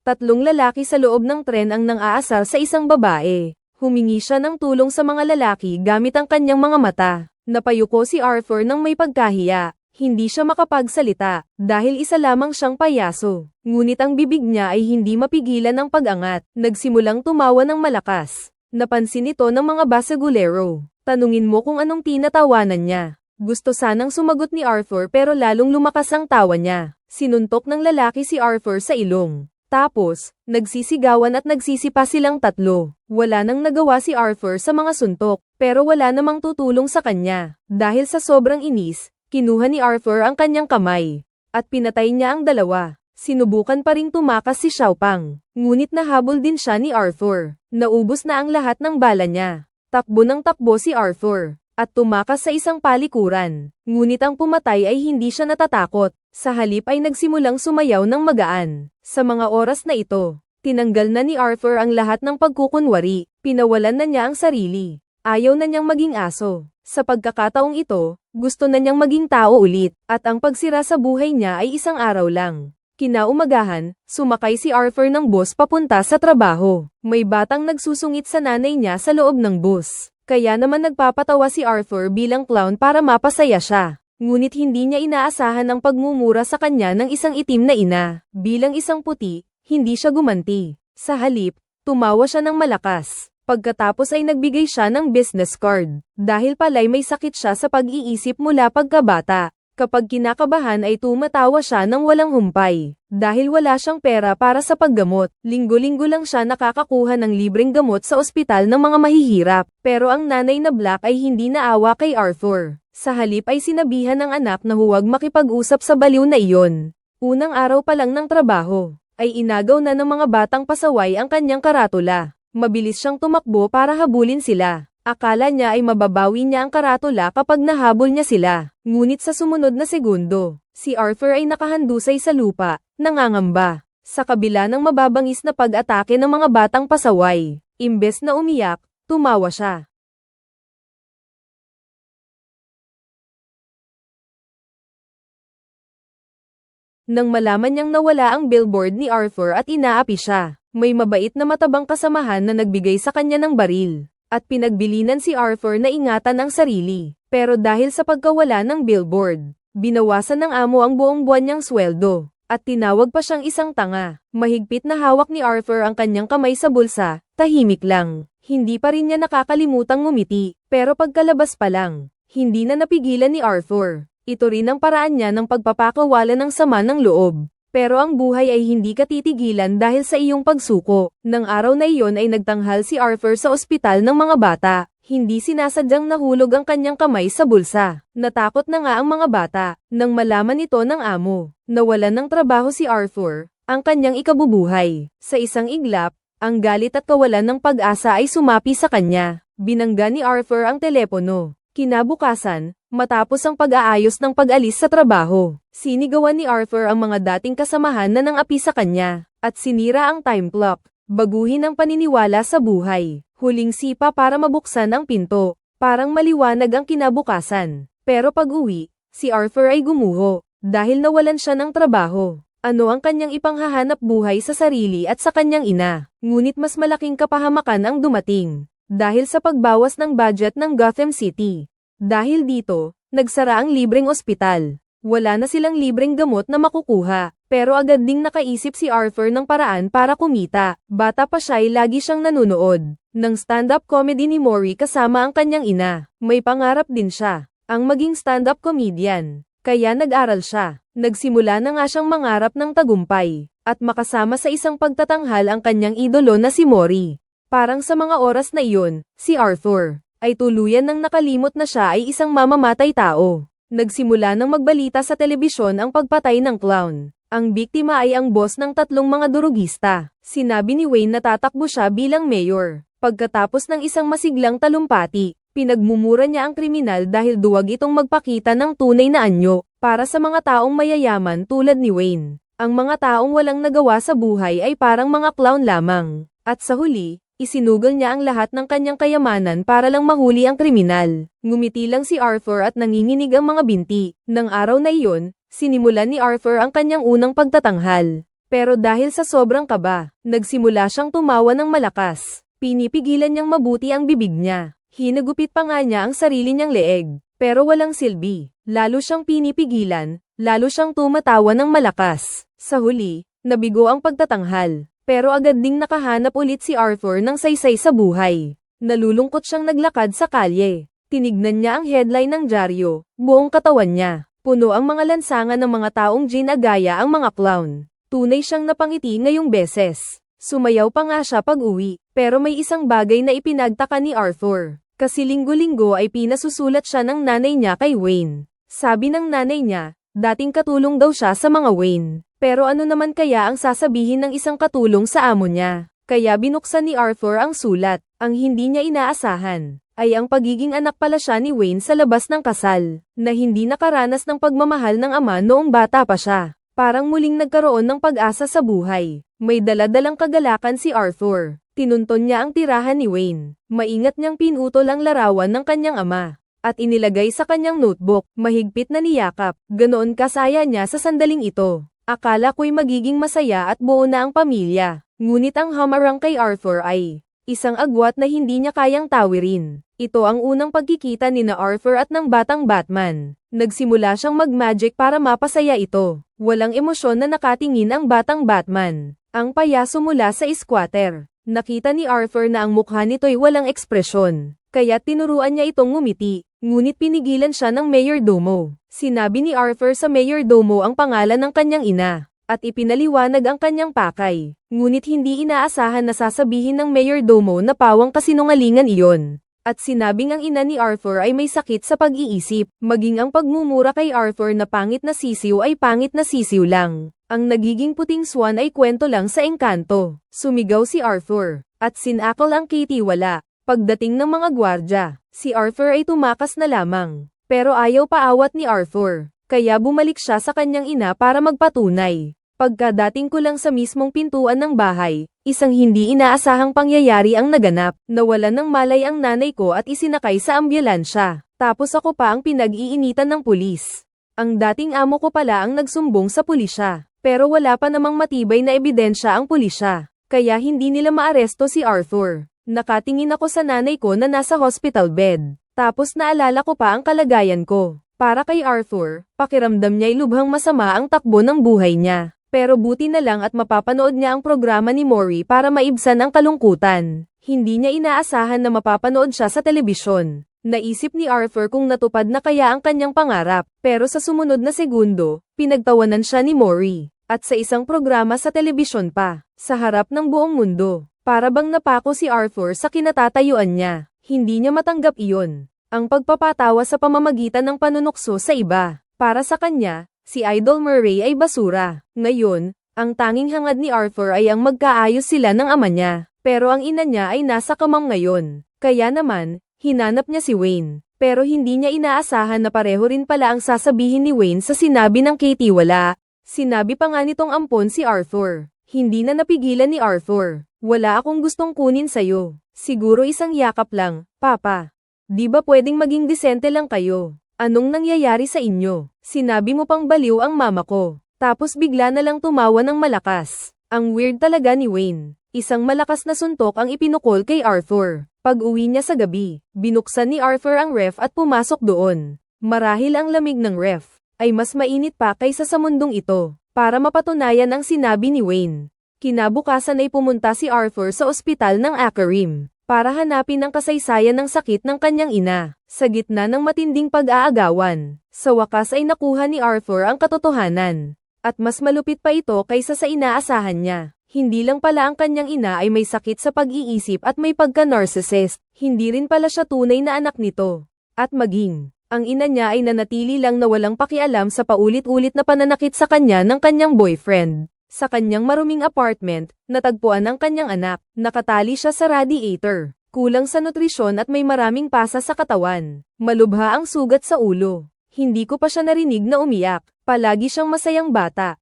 Tatlong lalaki sa loob ng tren ang nang aasar sa isang babae. Humingi siya ng tulong sa mga lalaki gamit ang kanyang mga mata. Napayuko si Arthur nang may pagkahiya. Hindi siya makapagsalita, dahil isa lamang siyang payaso. Ngunit ang bibig niya ay hindi mapigilan ng pag-angat. Nagsimulang tumawa ng malakas. Napansin ito ng mga basagulero. Tanungin mo kung anong tinatawanan niya. Gusto sanang sumagot ni Arthur pero lalong lumakas ang tawa niya. Sinuntok ng lalaki si Arthur sa ilong. Tapos, nagsisigawan at nagsisipa silang tatlo. Wala nang nagawa si Arthur sa mga suntok, pero wala namang tutulong sa kanya. Dahil sa sobrang inis, kinuha ni Arthur ang kanyang kamay. At pinatay niya ang dalawa. Sinubukan pa ring tumakas si Xiaopang. Ngunit nahabol din siya ni Arthur. Naubos na ang lahat ng bala niya. Takbo ng takbo si Arthur. At tumakas sa isang palikuran. Ngunit ang pumatay ay hindi siya natatakot. Sa halip ay nagsimulang sumayaw ng magaan. Sa mga oras na ito, tinanggal na ni Arthur ang lahat ng pagkukunwari. Pinawalan na niya ang sarili. Ayaw na niyang maging aso. Sa pagkakataong ito, gusto na niyang maging tao ulit, at ang pagsira sa buhay niya ay isang araw lang. Kinaumagahan, sumakay si Arthur ng bus papunta sa trabaho. May batang nagsusungit sa nanay niya sa loob ng bus. Kaya naman nagpapatawa si Arthur bilang clown para mapasaya siya. Ngunit hindi niya inaasahan ang pagmumura sa kanya ng isang itim na ina. Bilang isang puti, hindi siya gumanti. Sa halip, tumawa siya ng malakas. Pagkatapos ay nagbigay siya ng business card. Dahil pala'y may sakit siya sa pag-iisip mula pagkabata. Kapag kinakabahan ay tumatawa siya ng walang humpay. Dahil wala siyang pera para sa paggamot, linggo-linggo lang siya nakakakuha ng libreng gamot sa ospital ng mga mahihirap. Pero ang nanay na Black ay hindi naawa kay Arthur. Sa halip ay sinabihan ng anak na huwag makipag-usap sa baliw na iyon. Unang araw pa lang ng trabaho, ay inagaw na ng mga batang pasaway ang kanyang karatula. Mabilis siyang tumakbo para habulin sila. Akala niya ay mababawi niya ang karatula kapag nahabol niya sila. Ngunit sa sumunod na segundo, si Arthur ay nakahandusay sa lupa, nangangamba. Sa kabila ng mababangis na pag-atake ng mga batang pasaway, imbes na umiyak, tumawa siya. Nang malaman niyang nawala ang billboard ni Arthur at inaapi siya, may mabait na matabang kasamahan na nagbigay sa kanya ng baril, at pinagbilinan si Arthur na ingatan ang sarili. Pero dahil sa pagkawala ng billboard, binawasan ng amo ang buong buwan niyang sweldo, at tinawag pa siyang isang tanga. Mahigpit na hawak ni Arthur ang kanyang kamay sa bulsa, tahimik lang. Hindi pa rin niya nakakalimutang ngumiti, pero pagkalabas pa lang, hindi na napigilan ni Arthur. Ito rin ang paraan niya ng pagpapakawala ng sama ng loob. Pero ang buhay ay hindi katitigilan dahil sa iyong pagsuko. Nang araw na iyon ay nagtanghal si Arthur sa ospital ng mga bata. Hindi sinasadyang nahulog ang kanyang kamay sa bulsa. Natakot na nga ang mga bata. Nang malaman ito ng amo, nawalan ng trabaho si Arthur, ang kanyang ikabubuhay. Sa isang iglap, ang galit at kawalan ng pag-asa ay sumapi sa kanya. Binangga ni Arthur ang telepono. Kinabukasan, matapos ang pag-aayos ng pag-alis sa trabaho, sinigawan ni Arthur ang mga dating kasamahan na nang api sa kanya, at sinira ang time clock. Baguhin ang paniniwala sa buhay. Huling sipa para mabuksan ang pinto. Parang maliwanag ang kinabukasan. Pero pag uwi, si Arthur ay gumuho, dahil nawalan siya ng trabaho. Ano ang kanyang ipanghahanap buhay sa sarili at sa kanyang ina. Ngunit mas malaking kapahamakan ang dumating. Dahil sa pagbawas ng budget ng Gotham City. Dahil dito, nagsara ang libreng ospital. Wala na silang libreng gamot na makukuha. Pero agad ding nakaisip si Arthur ng paraan para kumita. Bata pa siya ay lagi siyang nanunood. Ng stand-up comedy ni Maury kasama ang kanyang ina. May pangarap din siya. Ang maging stand-up comedian. Kaya nag-aral siya. Nagsimula na nga siyang mangarap ng tagumpay. At makasama sa isang pagtatanghal ang kanyang idolo na si Maury. Parang sa mga oras na iyon, si Arthur, ay tuluyan nang nakalimot na siya ay isang mamamatay tao. Nagsimula nang magbalita sa telebisyon ang pagpatay ng clown. Ang biktima ay ang boss ng tatlong mga durugista. Sinabi ni Wayne na tatakbo siya bilang mayor. Pagkatapos ng isang masiglang talumpati, pinagmumura niya ang kriminal dahil duwag itong magpakita ng tunay na anyo para sa mga taong mayayaman tulad ni Wayne. Ang mga taong walang nagawa sa buhay ay parang mga clown lamang. At sa huli, Isinugol niya ang lahat ng kanyang kayamanan para lang mahuli ang kriminal. Ngumiti lang si Arthur at nanginginig ang mga binti. Nang araw na iyon, sinimulan ni Arthur ang kanyang unang pagtatanghal. Pero dahil sa sobrang kaba, nagsimula siyang tumawa ng malakas. Pinipigilan niyang mabuti ang bibig niya. Hinagupit pa nga niya ang sarili niyang leeg. Pero walang silbi. Lalo siyang pinipigilan, lalo siyang tumatawa ng malakas. Sa huli, nabigo ang pagtatanghal. Pero agad ding nakahanap ulit si Arthur ng saysay sa buhay. Nalulungkot siyang naglakad sa kalye. Tinignan niya ang headline ng dyaryo, buong katawan niya. Puno ang mga lansangan ng mga taong ginagaya ang mga clown. Tunay siyang napangiti ngayong beses. Sumayaw pa nga siya pag uwi, pero may isang bagay na ipinagtaka ni Arthur. Kasi linggo-linggo ay pinasusulat siya ng nanay niya kay Wayne. Sabi ng nanay niya, dating katulong daw siya sa mga Wayne. Pero ano naman kaya ang sasabihin ng isang katulong sa amo niya? Kaya binuksan ni Arthur ang sulat. Ang hindi niya inaasahan, ay ang pagiging anak pala siya ni Wayne sa labas ng kasal, na hindi nakaranas ng pagmamahal ng ama noong bata pa siya. Parang muling nagkaroon ng pag-asa sa buhay. May daladalang kagalakan si Arthur. Tinunton niya ang tirahan ni Wayne. Maingat niyang pinutol ang larawan ng kanyang ama. At inilagay sa kanyang notebook, mahigpit na niyakap. Ganoon kasaya niya sa sandaling ito. Akala ko'y magiging masaya at buo na ang pamilya. Ngunit ang hamarang kay Arthur ay isang agwat na hindi niya kayang tawirin. Ito ang unang pagkikita ni na Arthur at ng batang Batman. Nagsimula siyang mag-magic para mapasaya ito. Walang emosyon na nakatingin ang batang Batman. Ang payaso mula sa squatter. Nakita ni Arthur na ang mukha nito'y walang ekspresyon. Kaya tinuruan niya itong ngumiti. Ngunit pinigilan siya ng mayordomo. Sinabi ni Arthur sa mayordomo ang pangalan ng kanyang ina at ipinaliwanag ang kanyang pakay. Ngunit hindi inaasahan na sasabihin ng mayordomo na pawang kasinungalingan iyon. At sinabing ang ina ni Arthur ay may sakit sa pag-iisip, maging ang pagmumura kay Arthur na pangit na sisiw ay pangit na sisiw lang. Ang nagiging puting swan ay kwento lang sa engkanto. Sumigaw si Arthur, at sinakal ang Katie wala. Pagdating ng mga gwardya, si Arthur ay tumakas na lamang. Pero ayaw paawat ni Arthur, kaya bumalik siya sa kanyang ina para magpatunay. Pagkadating ko lang sa mismong pintuan ng bahay, isang hindi inaasahang pangyayari ang naganap, nawalan ng malay ang nanay ko at isinakay sa ambulansya. Tapos ako pa ang pinag-iinitan ng pulis. Ang dating amo ko pala ang nagsumbong sa pulisya, pero wala pa namang matibay na ebidensya ang pulisya, kaya hindi nila maaresto si Arthur. Nakatingin ako sa nanay ko na nasa hospital bed, tapos naalala ko pa ang kalagayan ko. Para kay Arthur, pakiramdam niya'y lubhang masama ang takbo ng buhay niya. Pero buti na lang at mapapanood niya ang programa ni Maury para maibsan ang kalungkutan. Hindi niya inaasahan na mapapanood siya sa telebisyon. Naisip ni Arthur kung natupad na kaya ang kanyang pangarap, pero sa sumunod na segundo, pinagtawanan siya ni Maury. At sa isang programa sa telebisyon pa, sa harap ng buong mundo, para bang napako si Arthur sa kinatatayuan niya. Hindi niya matanggap iyon. Ang pagpapatawa sa pamamagitan ng panunukso sa iba. Para sa kanya, si Idol Murray ay basura. Ngayon, ang tanging hangad ni Arthur ay ang magkaayos sila ng ama niya. Pero ang ina niya ay nasa kamam ngayon. Kaya naman, hinanap niya si Wayne. Pero hindi niya inaasahan na pareho rin pala ang sasabihin ni Wayne sa sinabi ng Katie wala. Sinabi pa nga nitong ampon si Arthur. Hindi na napigilan ni Arthur. Wala akong gustong kunin sa'yo. Siguro isang yakap lang, Papa. Di ba pwedeng maging disente lang kayo? Anong nangyayari sa inyo? Sinabi mo pang baliw ang mama ko. Tapos bigla na lang tumawa ng malakas. Ang weird talaga ni Wayne. Isang malakas na suntok ang ipinukol kay Arthur. Pag uwi niya sa gabi, binuksan ni Arthur ang ref at pumasok doon. Marahil ang lamig ng ref ay mas mainit pa kaysa sa mundong ito. Para mapatunayan ang sinabi ni Wayne. Kinabukasan ay pumunta si Arthur sa ospital ng Akarim para hanapin ang kasaysayan ng sakit ng kanyang ina. Sa gitna ng matinding pag-aagawan, sa wakas ay nakuha ni Arthur ang katotohanan. At mas malupit pa ito kaysa sa inaasahan niya. Hindi lang pala ang kanyang ina ay may sakit sa pag-iisip at may pagka-narcissist, hindi rin pala siya tunay na anak nito. At maging, ang ina niya ay nanatili lang na walang pakialam sa paulit-ulit na pananakit sa kanya ng kanyang boyfriend. Sa kanyang maruming apartment, natagpuan ang kanyang anak, nakatali siya sa radiator. Kulang sa nutrisyon at may maraming pasa sa katawan. Malubha ang sugat sa ulo. Hindi ko pa siya narinig na umiyak, palagi siyang masayang bata.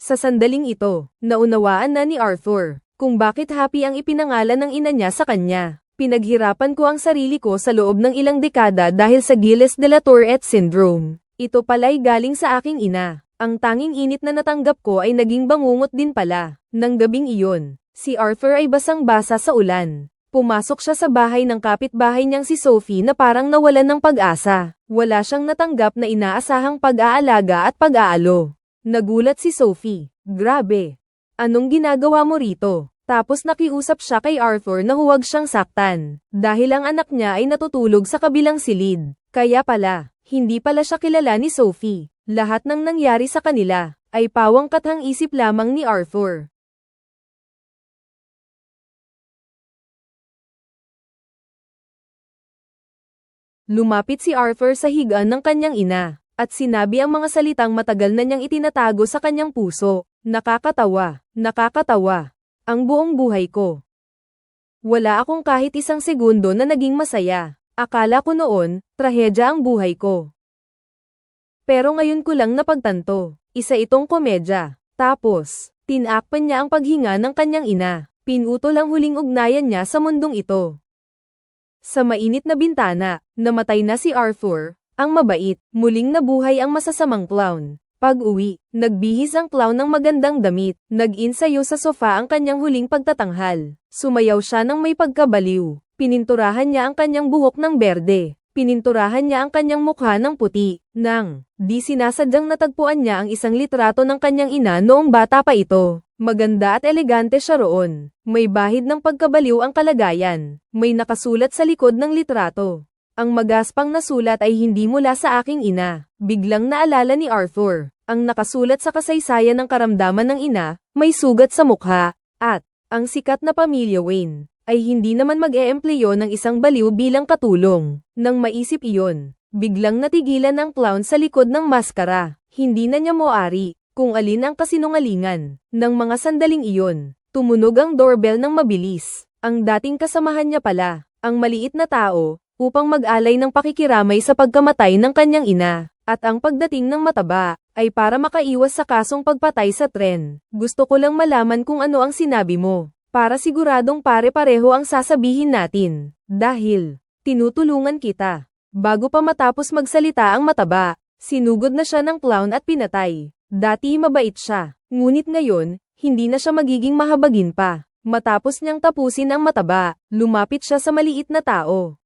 Sa sandaling ito, naunawaan na ni Arthur, kung bakit happy ang ipinangalan ng ina niya sa kanya. Pinaghirapan ko ang sarili ko sa loob ng ilang dekada dahil sa Gilles de la Tourette syndrome. Ito pala'y galing sa aking ina. Ang tanging init na natanggap ko ay naging bangungot din pala. Nang gabing iyon, si Arthur ay basang-basa sa ulan. Pumasok siya sa bahay ng kapitbahay niyang si Sophie na parang nawalan ng pag-asa. Wala siyang natanggap na inaasahang pag-aalaga at pag-aalo. Nagulat si Sophie. Grabe. Anong ginagawa mo rito? Tapos nakiusap siya kay Arthur na huwag siyang saktan. Dahil ang anak niya ay natutulog sa kabilang silid. Kaya pala, hindi pala siya kilala ni Sophie. Lahat ng nangyari sa kanila, ay pawang kathang isip lamang ni Arthur. Lumapit si Arthur sa higaan ng kanyang ina, at sinabi ang mga salitang matagal na niyang itinatago sa kanyang puso. Nakakatawa, nakakatawa. Ang buong buhay ko. Wala akong kahit isang segundo na naging masaya. Akala ko noon, trahedya ang buhay ko. Pero ngayon ko lang napagtanto, isa itong komedya. Tapos, tinakpan niya ang paghinga ng kanyang ina. Pinutol ang huling ugnayan niya sa mundong ito. Sa mainit na bintana, namatay na si Arthur, ang mabait, muling nabuhay ang masasamang clown. Pag-uwi, nagbihis ang clown ng magandang damit, nag-insayo sa sofa ang kanyang huling pagtatanghal. Sumayaw siya ng may pagkabaliw, pininturahan niya ang kanyang buhok ng berde, pininturahan niya ang kanyang mukha ng puti, nang, di sinasadyang natagpuan niya ang isang litrato ng kanyang ina noong bata pa ito. Maganda at elegante siya roon. May bahid ng pagkabaliw ang kalagayan. May nakasulat sa likod ng litrato. Ang magaspang na sulat ay hindi mula sa aking ina. Biglang naalala ni Arthur. Ang nakasulat sa kasaysayan ng karamdaman ng ina, may sugat sa mukha. At, ang sikat na pamilya Wayne, ay hindi naman mag-eempleyo ng isang baliw bilang katulong. Nang maisip iyon, biglang natigilan ang clown sa likod ng maskara. Hindi na niya moari, kung alin ang kasinungalingan. Nang mga sandaling iyon, tumunog ang doorbell ng mabilis. Ang dating kasamahan niya pala, ang maliit na tao, upang mag-alay ng pakikiramay sa pagkamatay ng kanyang ina. At ang pagdating ng mataba, ay para makaiwas sa kasong pagpatay sa tren. Gusto ko lang malaman kung ano ang sinabi mo, para siguradong pare-pareho ang sasabihin natin. Dahil, tinutulungan kita. Bago pa matapos magsalita ang mataba, sinugod na siya ng clown at pinatay. Dati mabait siya, ngunit ngayon, hindi na siya magiging mahabagin pa. Matapos niyang tapusin ang mataba, lumapit siya sa maliit na tao.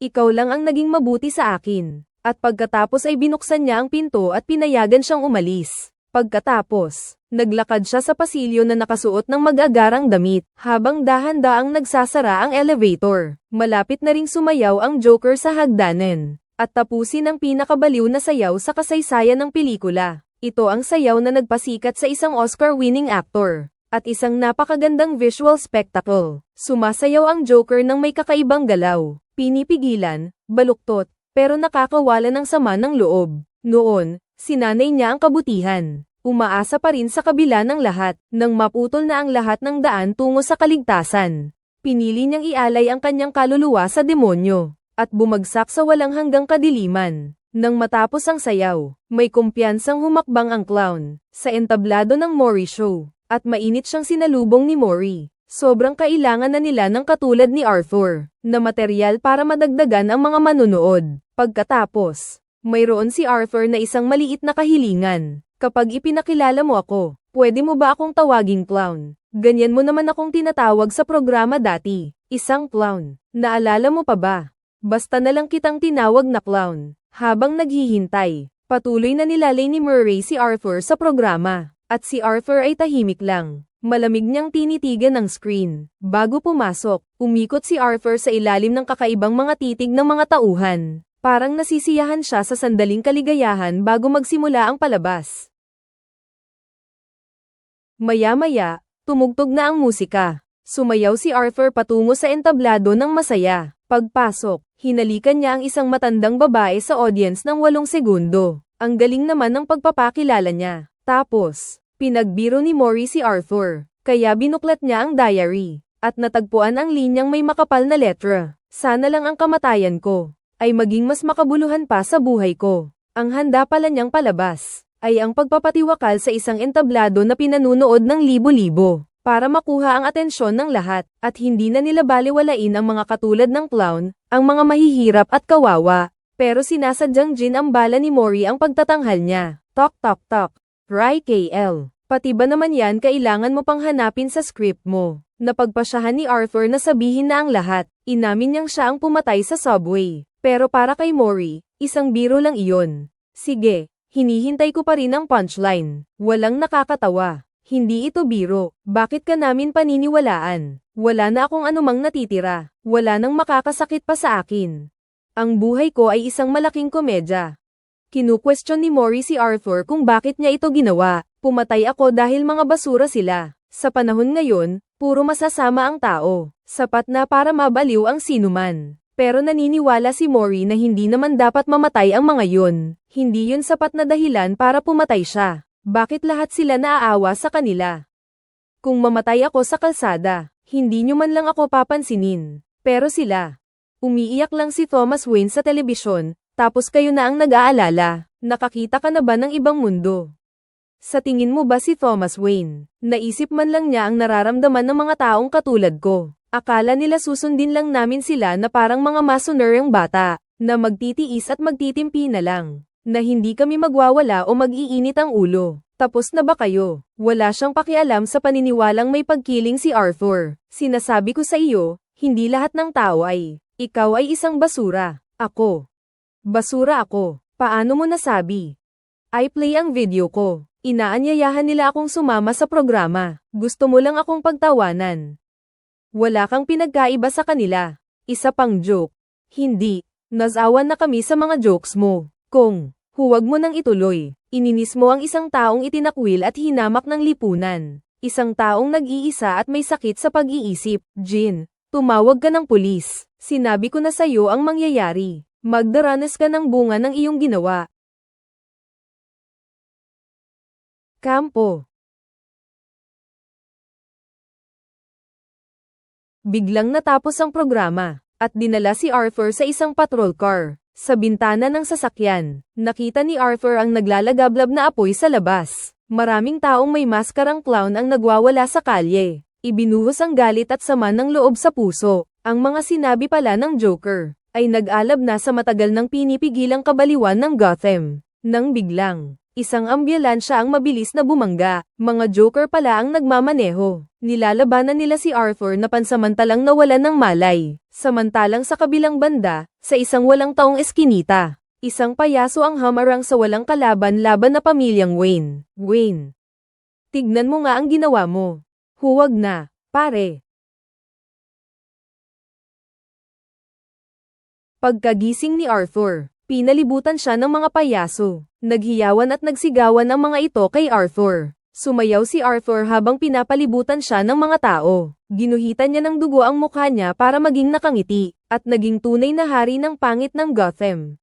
Ikaw lang ang naging mabuti sa akin. At pagkatapos ay binuksan niya ang pinto at pinayagan siyang umalis. Pagkatapos, naglakad siya sa pasilyo na nakasuot ng mag-agarang damit, habang dahan-daang nagsasara ang elevator. Malapit na ring sumayaw ang Joker sa hagdanan, at tapusin ang pinakabaliw na sayaw sa kasaysayan ng pelikula. Ito ang sayaw na nagpasikat sa isang Oscar-winning actor, at isang napakagandang visual spectacle. Sumasayaw ang Joker ng may kakaibang galaw, pinipigilan, baluktot, pero nakakawala ng sama ng loob. Noon, sinanay niya ang kabutihan. Umaasa pa rin sa kabila ng lahat, nang maputol na ang lahat ng daan tungo sa kaligtasan. Pinili niyang ialay ang kanyang kaluluwa sa demonyo, at bumagsak sa walang hanggang kadiliman. Nang matapos ang sayaw, may kumpiyansang humakbang ang clown, sa entablado ng Mori Show, at mainit siyang sinalubong ni Mori. Sobrang kailangan na nila ng katulad ni Arthur, na material para madagdagan ang mga manunood. Pagkatapos, mayroon si Arthur na isang maliit na kahilingan. Kapag ipinakilala mo ako, pwede mo ba akong tawaging clown? Ganyan mo naman akong tinatawag sa programa dati. Isang clown. Naalala mo pa ba? Basta na lang kitang tinawag na clown. Habang naghihintay, patuloy na nilalay ni Murray si Arthur sa programa. At si Arthur ay tahimik lang. Malamig niyang tinitigan ng screen. Bago pumasok, umikot si Arthur sa ilalim ng kakaibang mga titig ng mga tauhan. Parang nasisiyahan siya sa sandaling kaligayahan bago magsimula ang palabas. Maya-maya, tumugtog na ang musika. Sumayaw si Arthur patungo sa entablado ng masaya. Pagpasok, hinalikan niya ang isang matandang babae sa audience ng walong segundo. Ang galing naman ng pagpapakilala niya. Tapos, pinagbiro ni Mori si Arthur, kaya binuklat niya ang diary, at natagpuan ang linyang may makapal na letra. Sana lang ang kamatayan ko, ay maging mas makabuluhan pa sa buhay ko. Ang handa pala niyang palabas, ay ang pagpapatiwakal sa isang entablado na pinanunood ng libo-libo, para makuha ang atensyon ng lahat, at hindi na nila baliwalain ang mga katulad ng clown, ang mga mahihirap at kawawa. Pero sinasadyang Jin ang bala ni Mori ang pagtatanghal niya. Tok tok tok. Rai KL. Pati ba naman yan kailangan mo pang hanapin sa script mo? Napagpasyahan ni Arthur na sabihin na ang lahat. Inamin niyang siya ang pumatay sa subway. Pero para kay Mori, isang biro lang iyon. Sige, hinihintay ko pa rin ang punchline. Walang nakakatawa. Hindi ito biro. Bakit ka namin paniniwalaan? Wala na akong anumang natitira. Wala nang makakasakit pa sa akin. Ang buhay ko ay isang malaking komedya. Kinu-question ni Mori si Arthur kung bakit niya ito ginawa. Pumatay ako dahil mga basura sila. Sa panahon ngayon, puro masasama ang tao. Sapat na para mabaliw ang sinuman. Pero naniniwala si Mori na hindi naman dapat mamatay ang mga yun. Hindi yun sapat na dahilan para pumatay siya. Bakit lahat sila naaawa sa kanila? Kung mamatay ako sa kalsada, hindi nyo man lang ako papansinin. Pero sila, Umiiyak lang si Thomas Wayne sa telebisyon, tapos kayo na ang nag-aalala. Nakakita ka na ba ng ibang mundo? Sa tingin mo ba si Thomas Wayne? Naisip man lang niya ang nararamdaman ng mga taong katulad ko. Akala nila susundin lang namin sila na parang mga masonerang bata, na magtitiis at magtitimpi na lang, na hindi kami magwawala o mag-iinit ang ulo. Tapos na ba kayo? Wala siyang pakialam sa paniniwalang may pagkiling si Arthur. Sinasabi ko sa iyo, hindi lahat ng tao ay ikaw ay isang basura. Ako. Basura ako. Paano mo nasabi? I play ang video ko. Inaanyayahan nila akong sumama sa programa. Gusto mo lang akong pagtawanan. Wala kang pinagkaiba sa kanila. Isa pang joke. Hindi. Nasawan na kami sa mga jokes mo. Kung, huwag mo nang ituloy. Ininis mo ang isang taong itinakwil at hinamak ng lipunan. Isang taong nag-iisa at may sakit sa pag-iisip. Jin, tumawag ka ng pulis. Sinabi ko na sa'yo ang mangyayari. Magdaranas ka ng bunga ng iyong ginawa. Kampo. Biglang natapos ang programa, at dinala si Arthur sa isang patrol car. Sa bintana ng sasakyan, nakita ni Arthur ang naglalagablab na apoy sa labas. Maraming taong may maskarang clown ang nagwawala sa kalye. Ibinuhos ang galit at sama ng loob sa puso. Ang mga sinabi pala ng Joker, ay nag-alab na sa matagal ng pinipigilang kabaliwan ng Gotham. Nang biglang, isang ambulansya ang mabilis na bumangga, mga Joker pala ang nagmamaneho. Nilalabanan nila si Arthur na pansamantalang nawalan ng malay. Samantalang sa kabilang banda, sa isang walang taong eskinita, isang payaso ang hamarang sa walang kalaban laban na pamilyang Wayne. Wayne. Tignan mo nga ang ginawa mo. Huwag na, pare. Pagkagising ni Arthur, pinalibutan siya ng mga payaso. Naghiyawan at nagsigawan ang mga ito kay Arthur. Sumayaw si Arthur habang pinapalibutan siya ng mga tao. Ginuhitan niya ng dugo ang mukha niya para maging nakangiti, at naging tunay na hari ng pangit ng Gotham.